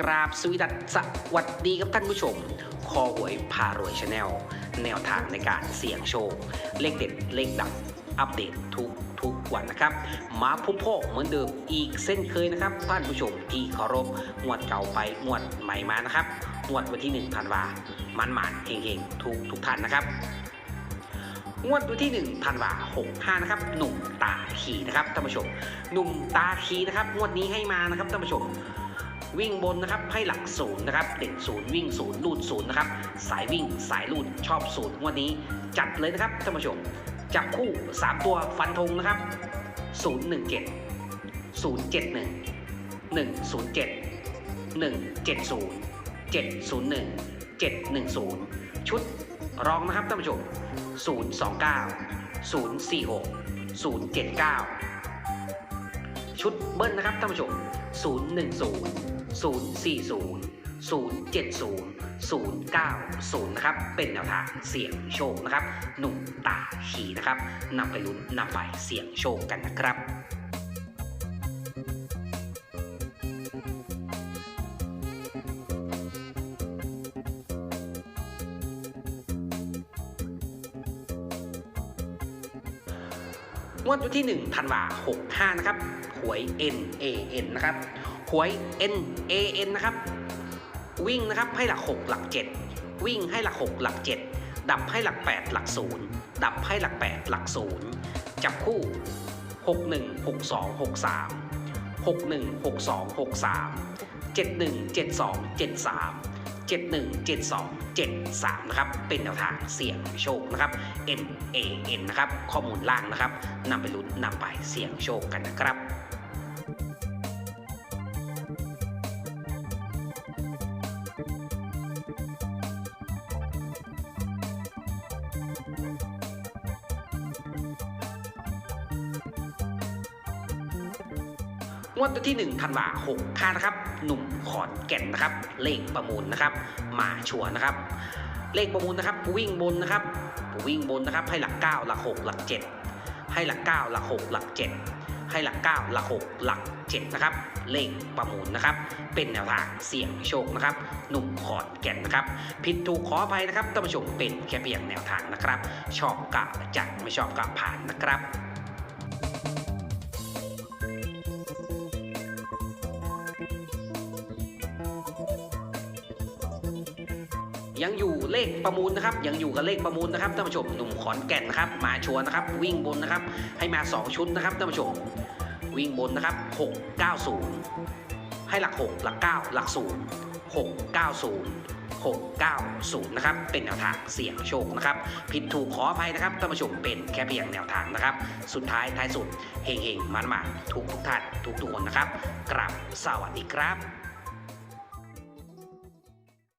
กราบสวีดัสสวัสดีครับท่านผู้ชม คอหวยพารวยชาแนล แนวทางในการเสี่ยงโชค เลขเด็ด เลขดังอัปเดตทุกทุกวันนะครับ มาพบพ่อเหมือนเดิมอีกเส้นเคยนะครับ ท่านผู้ชมที่เคารพงวดเก่าไปงวดใหม่มานะครับงวดวันที่1ธันวามันหมานๆเฮงๆทุกทุกท่านนะครับงวดวันที่1ธันวา65นะครับ หนุ่มตาขีนะครับท่านผู้ชม หนุ่มตาขีนะครับงวดนี้ให้มานะครับท่านผู้ชม วิ่งบนนะครับให้หลักศูนย์นะครับเด่นศูนย์วิ่งศูนย์ลูดศูนย์นะครับสายวิ่งสายลูดชอบศูนย์งวดนี้จัดเลยนะครับท่านผู้ชมจับคู่ 3 ตัวฟันธงนะครับ 017 071 107 170 701 710 ชุดรองนะครับท่านผู้ชม 029 046 079 ชุดเบิ้ลนะครับท่านผู้ชม 010 040 070 090นะครับเป็นแนวทางเสี่ยงโชคนะครับ หนุ่มตาขีนะครับนำไปลุ้นนำไปเสี่ยงโชคกันนะครับ งวดวันที่1ธันวา65นะครับหวย N A N นะครับหวย N A N นะครับวิ่งนะครับให้หลัก 6 หลัก 7 วิ่งให้หลัก 6 หลัก 7 ดับให้หลัก 8 หลัก 0 ดับให้หลัก 8 หลัก 0 จับคู่ 61 62 63 61 62 63 71 72 73 71 72 73 นะครับ เป็นแนวทางเสี่ยงโชคนะครับ M A N นะครับ ข้อมูลล่างนะครับนำไปลุ้นนำไปเสี่ยงโชคกันนะครับ งวดวันที่ 1 ธันวา6ค่านะครับ หนุ่มขอนแก่นนะครับ เลขประมูลนะครับ มาชัวนะครับ เลขประมูลนะครับ วิ่งบนนะครับ วิ่งบนนะครับ ให้หลัก 9 หลัก 6 หลัก 7 ให้หลัก 9 หลัก 6 หลัก 7 ให้หลัก 9 หลัก 6 หลัก 7 นะครับ เลขประมูลนะครับ เป็นแนวทางเสี่ยงโชคนะครับ หนุ่มขอนแก่นนะครับ ผิดถูกขออภัยนะครับท่านผู้ชมเป็นแค่เพียงแนวทางนะครับ ชอบกะจัดไม่ชอบกะผ่านนะครับ ยังอยู่เลขประมูลนะครับ ยังอยู่กับเลขประมูลนะครับท่านผู้ชมหนุ่มขอนแก่นนะครับ มาชัวร์นะครับ วิ่งบนนะครับ ให้มา 2 ชุดนะครับท่านผู้ชม วิ่งบนนะครับ690 ให้หลัก 6 หลัก 9 หลัก 0 690 690 นะครับ เป็นแนวทางเสี่ยงโชคนะครับ ผิดถูกขออภัยนะครับท่านผู้ชมเป็นแค่เพียงแนวทางนะครับ สุดท้ายท้ายสุดเฮงเฮงมันมาทุกทุกท่านทุกทุกคนนะครับกราบสวัสดีครับ